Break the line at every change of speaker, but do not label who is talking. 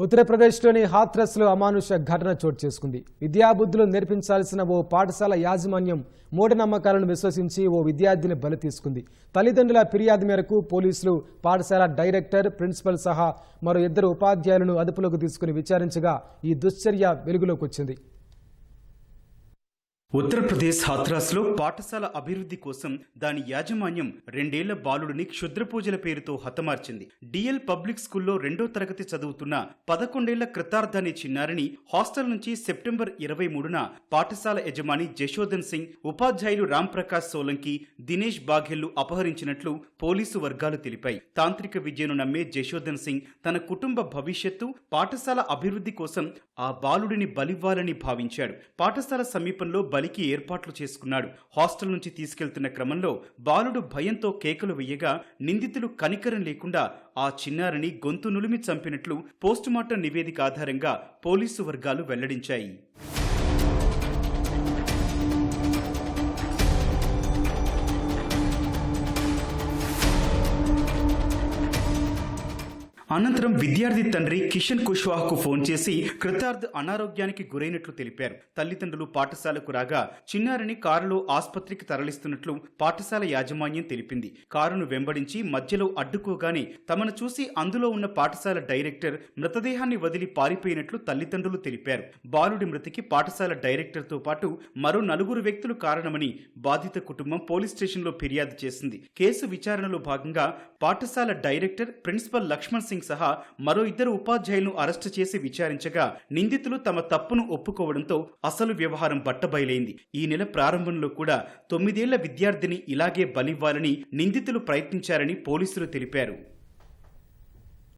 ఉత్తరప్రదేశ్లోని హాత్రస్లో అమానుష ఘటన చోటు చేసుకుంది. విద్యాబుద్ధులు నేర్పించాల్సిన ఓ పాఠశాల యాజమాన్యం మూఢనమ్మకాలను విశ్వసించి ఓ విద్యార్థిని బలి తీసుకుంది. తల్లిదండ్రుల ఫిర్యాదు మేరకు పోలీసులు పాఠశాల డైరెక్టర్ ప్రిన్సిపల్ సహా మరో ఇద్దరు ఉపాధ్యాయులను అదుపులోకి తీసుకుని విచారించగా ఈ దుశ్చర్య వెలుగులోకి వచ్చింది.
ఉత్తరప్రదేశ్ హాత్రాస్లో పాఠశాల అభివృద్ధి కోసం దాని యాజమాన్యం రెండేళ్ళ బాలుడిని క్షుద్ర పూజల పేరుతో హతమార్చింది. డిఎల్ పబ్లిక్ స్కూల్లో రెండో తరగతి చదువుతున్న పదకొండేళ్ళ కృతార్థాన్ని చిన్నారిని హాస్టల్ నుంచి సెప్టెంబర్ ఇరవై మూడున పాఠశాల యజమాని జశోధన్ సింగ్ ఉపాధ్యాయులు రాంప్రకాష్ సోలంకి దినేష్ బాఘెల్లు అపహరించినట్లు పోలీసు వర్గాలు తెలిపాయి. తాంత్రిక విద్యను నమ్మే జశోధన్ సింగ్ తన కుటుంబ భవిష్యత్తు పాఠశాల అభివృద్ధి కోసం ఆ బాలుడిని బలివ్వాలని భావించాడు. పాఠశాల సమీపంలో బలికి ఏర్పాట్లు చేసుకున్నాడు. హాస్టల్ నుంచి తీసుకెళ్తున్న క్రమంలో బాలుడు భయంతో కేకలు వెయ్యగా నిందితులు కనికరం లేకుండా ఆ చిన్నారిని గొంతు నులిమి చంపినట్లు పోస్టుమార్టం నివేదిక ఆధారంగా పోలీసు వర్గాలు వెల్లడించాయి. అనంతరం విద్యార్థి తండ్రి కిషన్ కుష్వాహకు ఫోన్ చేసి కృతార్థ్ అనారోగ్యానికి గురైనట్లు తెలిపారు. తల్లిదండ్రులు పాఠశాలకు రాగా చిన్నారిని కారులో ఆసుపత్రికి తరలిస్తున్నట్లు పాఠశాల యాజమాన్యం తెలిపింది. కారును వెంబడించి మధ్యలో అడ్డుకోగానే తమను చూసి అందులో ఉన్న పాఠశాల డైరెక్టర్ మృతదేహాన్ని వదిలి పారిపోయినట్లు తల్లిదండ్రులు తెలిపారు. బాలుడి మృతికి పాఠశాల డైరెక్టర్తో పాటు మరో నలుగురు వ్యక్తులు కారణమని బాధిత కుటుంబం పోలీస్ స్టేషన్లో ఫిర్యాదు చేసింది. కేసు విచారణలో భాగంగా పాఠశాల డైరెక్టర్ ప్రిన్సిపల్ లక్ష్మణ్ సింగ్ సహా మరో ఇద్దరు ఉపాధ్యాయులను అరెస్టు చేసి విచారించగా నిందితులు తమ తప్పును ఒప్పుకోవడంతో అసలు వ్యవహారం బట్టబయలైంది. ఈ నెల ప్రారంభంలో కూడా తొమ్మిదేళ్ళ విద్యార్థిని ఇలాగే బలివ్వాలని నిందితులు ప్రయత్నించారని పోలీసులు తెలిపారు.